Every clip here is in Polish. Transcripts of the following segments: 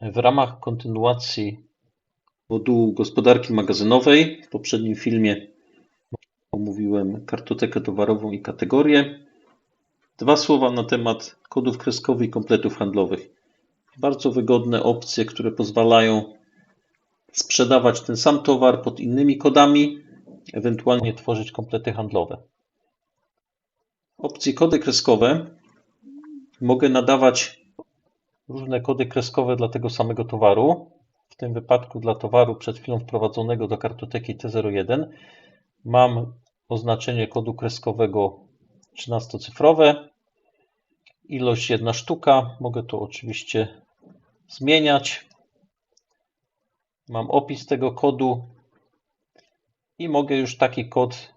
W ramach kontynuacji modułu gospodarki magazynowej w poprzednim filmie omówiłem kartotekę towarową i kategorie. Dwa słowa na temat kodów kreskowych i kompletów handlowych. Bardzo wygodne opcje, które pozwalają sprzedawać ten sam towar pod innymi kodami, ewentualnie tworzyć komplety handlowe. W opcji kody kreskowe mogę nadawać różne kody kreskowe dla tego samego towaru. W tym wypadku dla towaru przed chwilą wprowadzonego do kartoteki T01 mam oznaczenie kodu kreskowego 13-cyfrowe, ilość jedna sztuka. Mogę to oczywiście zmieniać. Mam opis tego kodu i mogę już taki kod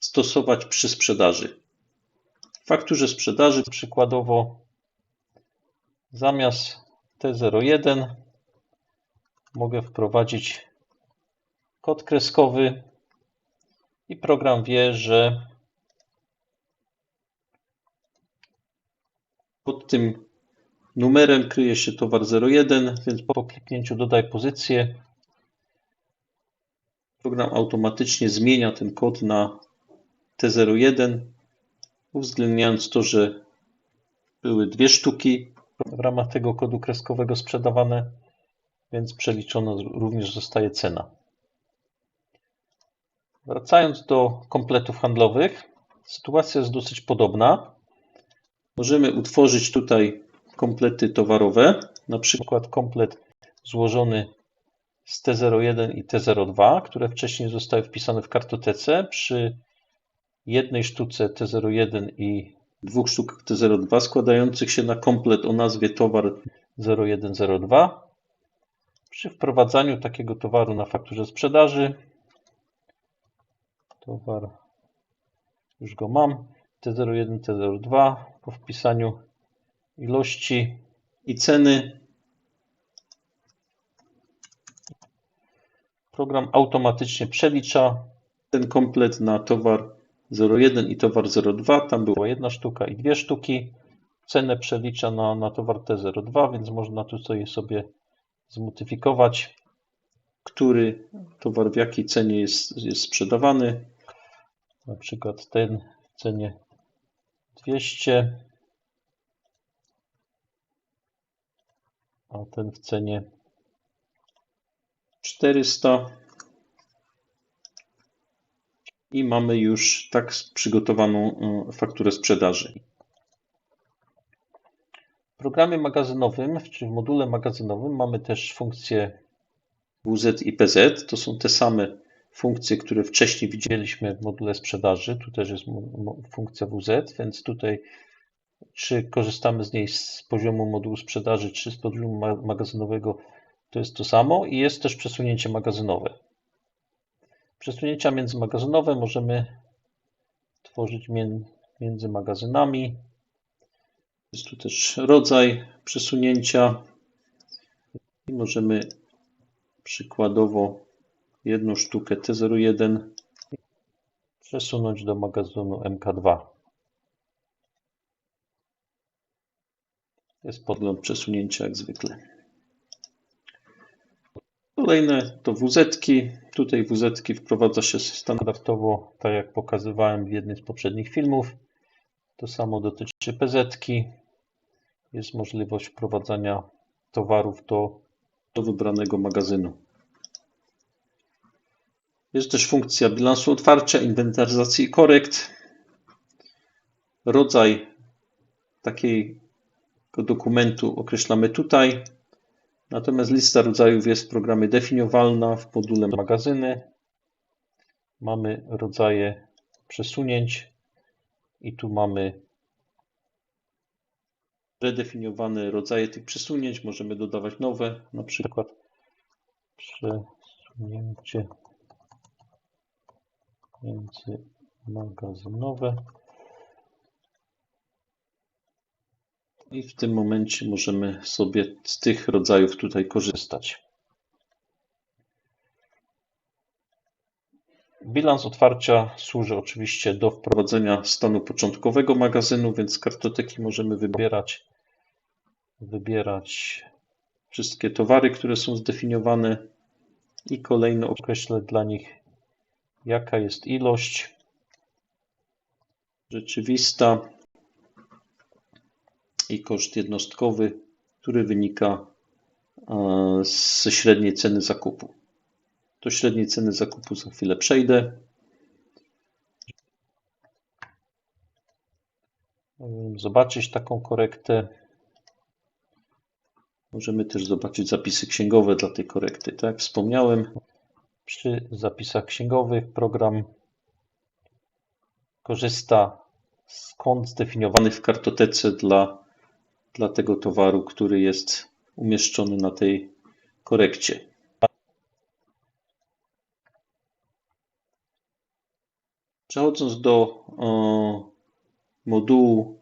stosować przy sprzedaży. W fakturze sprzedaży przykładowo zamiast T01 mogę wprowadzić kod kreskowy i program wie, że pod tym numerem kryje się towar 01, więc po kliknięciu dodaj pozycję program automatycznie zmienia ten kod na T01, uwzględniając to, że były dwie sztuki w ramach tego kodu kreskowego sprzedawane, więc przeliczona również zostaje cena. Wracając do kompletów handlowych, sytuacja jest dosyć podobna. Możemy utworzyć tutaj komplety towarowe, na przykład komplet złożony z T01 i T02, które wcześniej zostały wpisane w kartotece. Przy jednej sztuce T01 i dwóch sztuk T02 składających się na komplet o nazwie towar 0102. Przy wprowadzaniu takiego towaru na fakturze sprzedaży towar już go mam T01, T02 po wpisaniu ilości i ceny program automatycznie przelicza ten komplet na towar 01 i towar 02. Tam była jedna sztuka i dwie sztuki. Cenę przelicza na, na towar T02, więc można tutaj sobie zmodyfikować, który towar w jakiej cenie jest, jest sprzedawany. Na przykład ten w cenie 200, a ten w cenie 400 i mamy już tak przygotowaną e, fakturę sprzedaży. W programie magazynowym, czy w module magazynowym mamy też funkcję WZ i PZ. To są te same funkcje, które wcześniej widzieliśmy w module sprzedaży. Tu też jest funkcja WZ, więc tutaj czy korzystamy z niej z poziomu modułu sprzedaży, czy z poziomu magazynowego, to jest to samo i jest też przesunięcie magazynowe. Przesunięcia międzymagazynowe możemy tworzyć między magazynami. Jest tu też rodzaj przesunięcia i możemy przykładowo jedną sztukę T01 przesunąć do magazynu MK2. Jest podgląd przesunięcia jak zwykle. Kolejne to WZ. Tutaj WZ wprowadza się standardowo, tak jak pokazywałem w jednym z poprzednich filmów. To samo dotyczy PZ. Jest możliwość wprowadzania towarów do, do wybranego magazynu. Jest też funkcja bilansu otwarcia, inwentaryzacji i korekt. Rodzaj takiego dokumentu określamy tutaj. Natomiast lista rodzajów jest w programie definiowalna w module magazyny. Mamy rodzaje przesunięć i tu mamy redefiniowane rodzaje tych przesunięć. Możemy dodawać nowe, na przykład przesunięcie międzymagazynowe. I w tym momencie możemy sobie z tych rodzajów tutaj korzystać. Bilans otwarcia służy oczywiście do wprowadzenia stanu początkowego magazynu, więc z kartoteki możemy wybierać, wybierać wszystkie towary, które są zdefiniowane i kolejno określę dla nich, jaka jest ilość rzeczywista i koszt jednostkowy, który wynika ze średniej ceny zakupu. Do średniej ceny zakupu za chwilę przejdę. Zobaczyć taką korektę. Możemy też zobaczyć zapisy księgowe dla tej korekty. Tak jak wspomniałem, przy zapisach księgowych program korzysta z kont zdefiniowanych w kartotece dla, dla tego towaru, który jest umieszczony na tej korekcie. Przechodząc do modułu,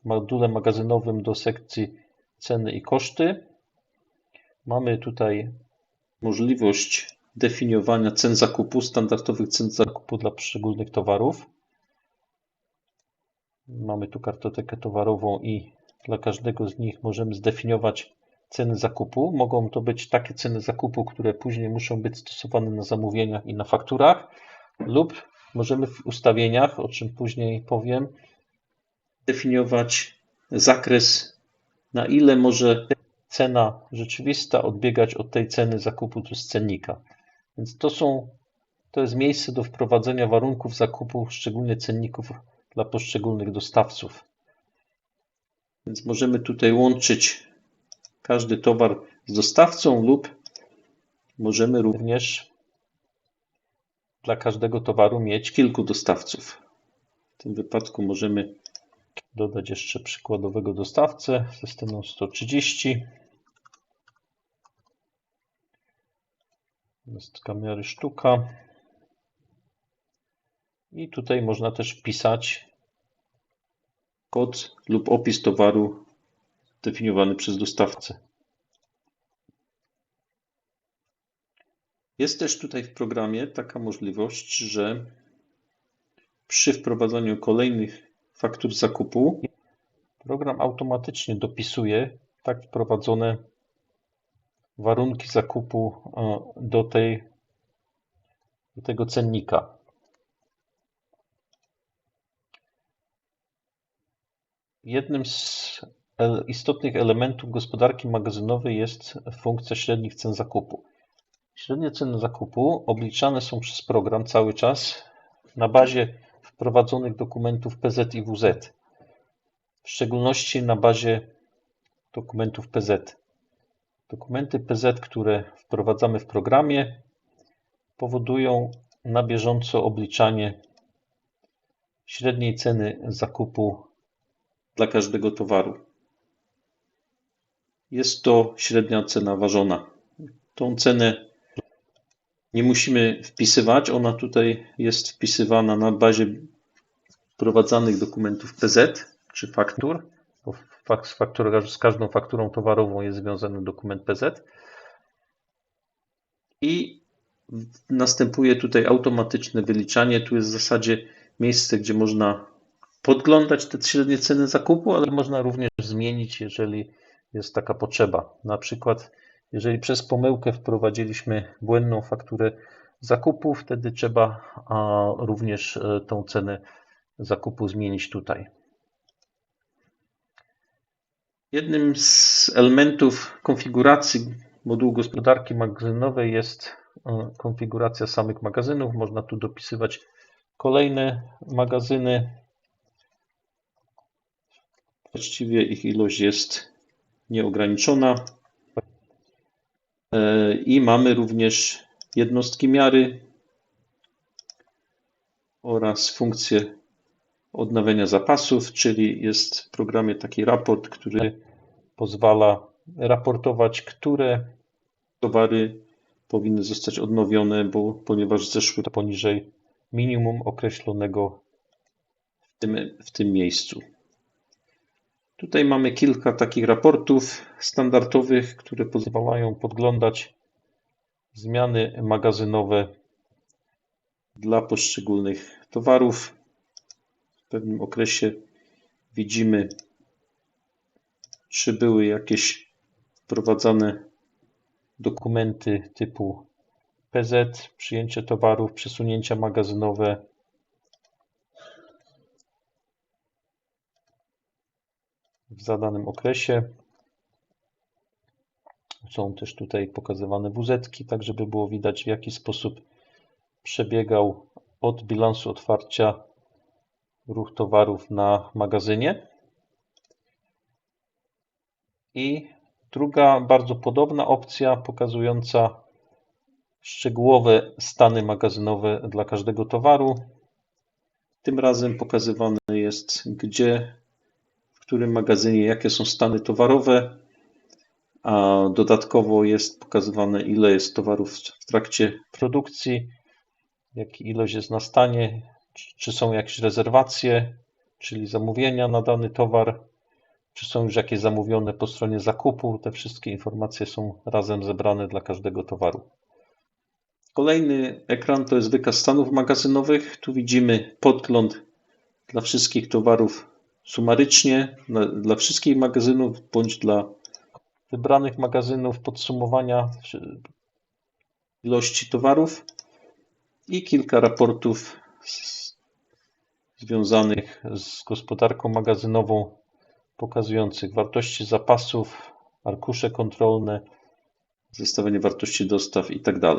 w module magazynowym do sekcji ceny i koszty, mamy tutaj możliwość definiowania cen zakupu, standardowych cen zakupu dla poszczególnych towarów. Mamy tu kartotekę towarową i dla każdego z nich możemy zdefiniować ceny zakupu. Mogą to być takie ceny zakupu, które później muszą być stosowane na zamówieniach i na fakturach, lub możemy w ustawieniach, o czym później powiem, definiować zakres, na ile może cena rzeczywista odbiegać od tej ceny zakupu tu z cennika. Więc to są, to jest miejsce do wprowadzenia warunków zakupu, szczególnie cenników dla poszczególnych dostawców. Więc możemy tutaj łączyć każdy towar z dostawcą lub możemy również dla każdego towaru mieć kilku dostawców. W tym wypadku możemy dodać jeszcze przykładowego dostawcę systemem 130. Jest miary sztuka. I tutaj można też wpisać kod lub opis towaru definiowany przez dostawcę. Jest też tutaj w programie taka możliwość, że przy wprowadzaniu kolejnych faktur zakupu program automatycznie dopisuje tak wprowadzone warunki zakupu e, do, tej, do tego cennika. Jednym z istotnych elementów gospodarki magazynowej jest funkcja średnich cen zakupu. Średnie ceny zakupu obliczane są przez program cały czas na bazie wprowadzonych dokumentów PZ i WZ, w szczególności na bazie dokumentów PZ. Dokumenty PZ, które wprowadzamy w programie, powodują na bieżąco obliczanie średniej ceny zakupu dla każdego towaru. Jest to średnia cena ważona. Tą cenę nie musimy wpisywać, ona tutaj jest wpisywana na bazie wprowadzanych dokumentów PZ czy faktur, bo z, faktur, z każdą fakturą towarową jest związany dokument PZ. I następuje tutaj automatyczne wyliczanie. Tu jest w zasadzie miejsce, gdzie można podglądać te średnie ceny zakupu, ale można również zmienić, jeżeli jest taka potrzeba. Na przykład, jeżeli przez pomyłkę wprowadziliśmy błędną fakturę zakupu, wtedy trzeba również e, tą cenę zakupu zmienić tutaj. Jednym z elementów konfiguracji modułu gospodarki magazynowej jest e, konfiguracja samych magazynów. Można tu dopisywać kolejne magazyny. Właściwie ich ilość jest nieograniczona. E, I mamy również jednostki miary oraz funkcję odnawiania zapasów, czyli jest w programie taki raport, który pozwala raportować, które towary powinny zostać odnowione, bo ponieważ zeszły poniżej minimum określonego w tym, w tym miejscu. Tutaj mamy kilka takich raportów standardowych, które pozwalają podglądać zmiany magazynowe dla poszczególnych towarów. W pewnym okresie widzimy, czy były jakieś wprowadzane dokumenty typu PZ, przyjęcie towarów, przesunięcia magazynowe. W zadanym okresie. Są też tutaj pokazywane wuzetki, tak żeby było widać w jaki sposób przebiegał od bilansu otwarcia ruch towarów na magazynie. I druga bardzo podobna opcja pokazująca szczegółowe stany magazynowe dla każdego towaru. Tym razem pokazywane jest, gdzie, którym magazynie, jakie są stany towarowe, a dodatkowo jest pokazywane, ile jest towarów w trakcie produkcji, jak ilość jest na stanie, czy są jakieś rezerwacje, czyli zamówienia na dany towar, czy są już jakieś zamówione po stronie zakupu. Te wszystkie informacje są razem zebrane dla każdego towaru. Kolejny ekran to jest wykaz stanów magazynowych. Tu widzimy podgląd dla wszystkich towarów sumarycznie, dla, wszystkich magazynów bądź dla wybranych magazynów podsumowania ilości towarów i kilka raportów z, związanych z gospodarką magazynową, pokazujących wartości zapasów, arkusze kontrolne, zestawienie wartości dostaw itd.